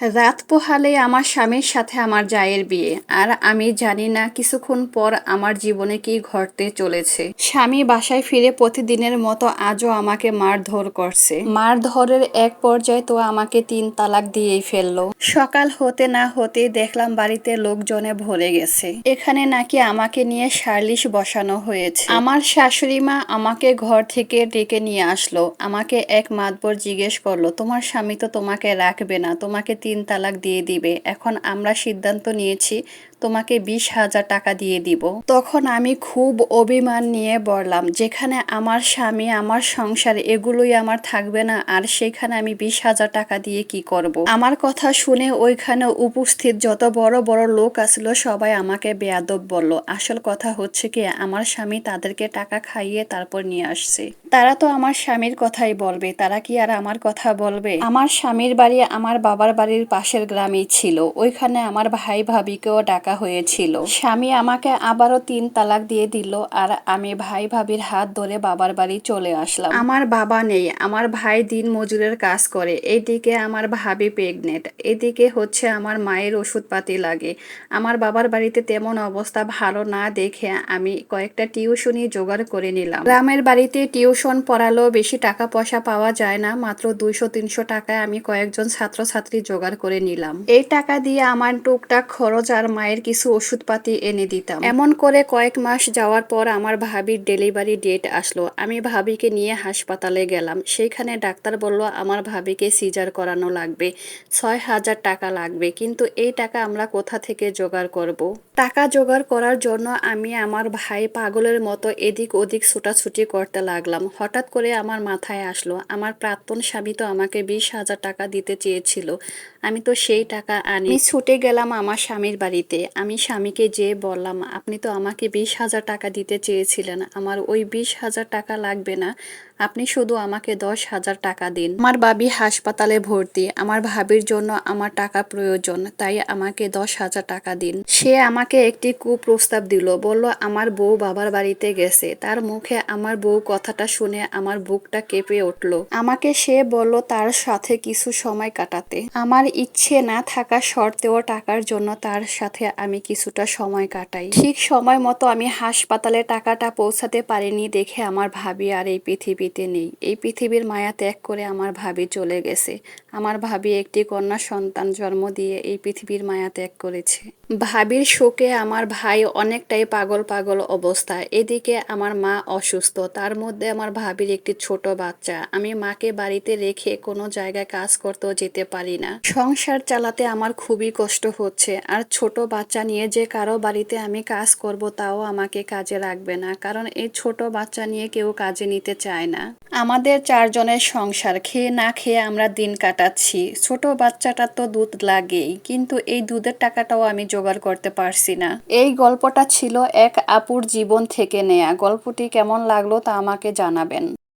রাত পোহালে আমার স্বামীর সাথে আমার জায়ের বিয়ে। আর আমি জানি না কিছুক্ষণ পর আমার জীবনে কি ঘটতে চলেছে। স্বামী বাসায় ফিরে প্রতিদিনের মতো আজও আমাকে মারধর করছে। মারধরের এক পর্যায়ে তো আমাকে তিন তালাক দিয়েই ফেলল। সকাল হতে না হতে দেখলাম বাড়িতে লোকজনে ভরে গেছে। এখানে নাকি আমাকে নিয়ে সার্লিশ বসানো হয়েছে। আমার শাশুড়ি মা আমাকে ঘর থেকে ডেকে নিয়ে আসলো। আমাকে এক মাতবর জিজ্ঞেস করল, তোমার স্বামী তো তোমাকে রাখবে না, তোমাকে তিন তালাক দিয়ে দিবে। এখন আমরা সিদ্ধান্ত নিয়েছি, তোমাকে বিশ হাজার টাকা দিয়ে দিব। তখন আমি খুব অভিমান নিয়ে বললাম, যেখানে আমার স্বামী, আমার সংসার, এগুলোই আমার থাকবে না, আর সেখানে আমি বিশ হাজার টাকা দিয়ে কি করব। আমার কথা শুনে ওইখানে উপস্থিত যত বড় বড় লোক আসলো, সবাই আমাকে বেয়াদব বলল। আসল কথা হচ্ছে কি, আমার স্বামী তাদেরকে টাকা খাইয়ে তারপর নিয়ে আসছে। তারা তো আমার স্বামীর কথাই বলবে, তারা কি আর আমার কথা বলবে? আমার স্বামীর বাড়ি, আমার বাবার বাড়ির পাশের গ্রামেই ছিল। ওইখানে আমার ভাই ভাবিকেও ডাকা হয়েছিল। স্বামী আমাকে আবারও তিন তালাক দিয়ে দিল আর আমি ভাই ভাবির হাত ধরে বাবার বাড়ি চলে আসলাম। আমার বাবা নেই, আমার ভাই দিন মজুরের কাজ করে। এইদিকে আমার ভাবি প্রেগনেন্ট, এদিকে হচ্ছে আমার মায়ের ওষুধপাতি লাগে। আমার বাবার বাড়িতে তেমন অবস্থা ভালো না দেখে আমি কয়েকটা টিউশনই জোগাড় করে নিলাম। গ্রামের বাড়িতে টিউশন পড়ালেও বেশি টাকা পয়সা পাওয়া যায় না। মাত্র দুইশো তিনশো টাকায় আমি কয়েকজন ছাত্রছাত্রী জোগাড় করে নিলাম। এই টাকা দিয়ে আমার টুকটাক খরচ আর মায়ের কিছু ওষুধপাতি এনে দিতাম। এমন করে কয়েক মাস যাওয়ার পর আমার ভাবির ডেলিভারি ডেট আসলো। আমি ভাবিকে নিয়ে হাসপাতালে গেলাম। সেইখানে ডাক্তার বলল, আমার ভাবিকে সিজার করানো লাগবে। ছয় হাজার টাকা লাগবে। কিন্তু এই টাকা আমরা কোথা থেকে জোগাড় করব। টাকা জোগাড় করার জন্য আমি আমার ভাই পাগলের মতো এদিক ওদিক ছুটাছুটি করতে লাগলাম। হঠাৎ করে আমার মাথায় আসলো, আমার প্রাক্তন স্বামী তো আমাকে বিশ হাজার টাকা দিতে চেয়েছিল। আমি তো সেই টাকা আনি। ছুটে গেলাম আমার স্বামীর বাড়িতে। আমি স্বামীকে যেয়ে বললাম, আপনি তো আমাকে বিশ হাজার টাকা দিতে চেয়েছিলেন। আমার ওই বিশ হাজার টাকা লাগবে না। আপনি শুধু আমাকে দশ হাজার টাকা দিন। আমার বাবি হাসপাতালে ভর্তি। আমার ভাবির জন্য আমার টাকা প্রয়োজন। তাই আমাকে দশ হাজার টাকা দিন। সে আমাকে একটি কুপ্রস্তাব দিল। বলল, আমার বউ বাবার বাড়িতে গেছে। তার মুখে আমার বউ কথাটা শুনে আমার বুকটা কেঁপে উঠল। আমাকে সে বলল, তার সাথে কিছু সময় কাটাতে। আমার ইচ্ছে না থাকা সত্ত্বেও টাকার জন্য তার সাথে আমি কিছুটা সময় কাটাই। ঠিক সময় মতো আমি হাসপাতালে টাকাটা পৌঁছাতে পারিনি দেখে আমার ভাবি আর এই পৃথিবীতে নেই। এই পৃথিবীর মায়া ত্যাগ করে আমার ভাবি চলে গেছে। আমার ভাবি একটি কন্যা সন্তান জন্ম দিয়ে এই পৃথিবীর মায়া ত্যাগ করেছে। ভাবির শোকে আমার ভাই অনেকটাই পাগল পাগল অবস্থা। এদিকে আমার মা অসুস্থ। তার মধ্যে আমার ভাবির একটি ছোট বাচ্চা। আমি মাকে বাড়িতে রেখে কোনো জায়গায় কাজ করতেও যেতে পারি না। সংসার চালাতে আমার খুবই কষ্ট হচ্ছে। আর ছোট বাচ্চা নিয়ে যে কারও বাড়িতে আমি কাজ করব তাও আমাকে কাজে রাখবে না, কারণ এই ছোট বাচ্চা নিয়ে কেউ কাজে নিতে চায় না। আমাদের চারজনের সংসার, খেয়ে না খেয়ে আমরা দিন কাটাচ্ছি। ছোট বাচ্চাটা তো দুধ লাগেই, কিন্তু এই দুধের টাকাটাও আমি জোগাড় করতে পারছি না। এই গল্পটা ছিল এক আপুর জীবন থেকে নেয়া। গল্পটি কেমন লাগল তা আমাকে জানাবেন।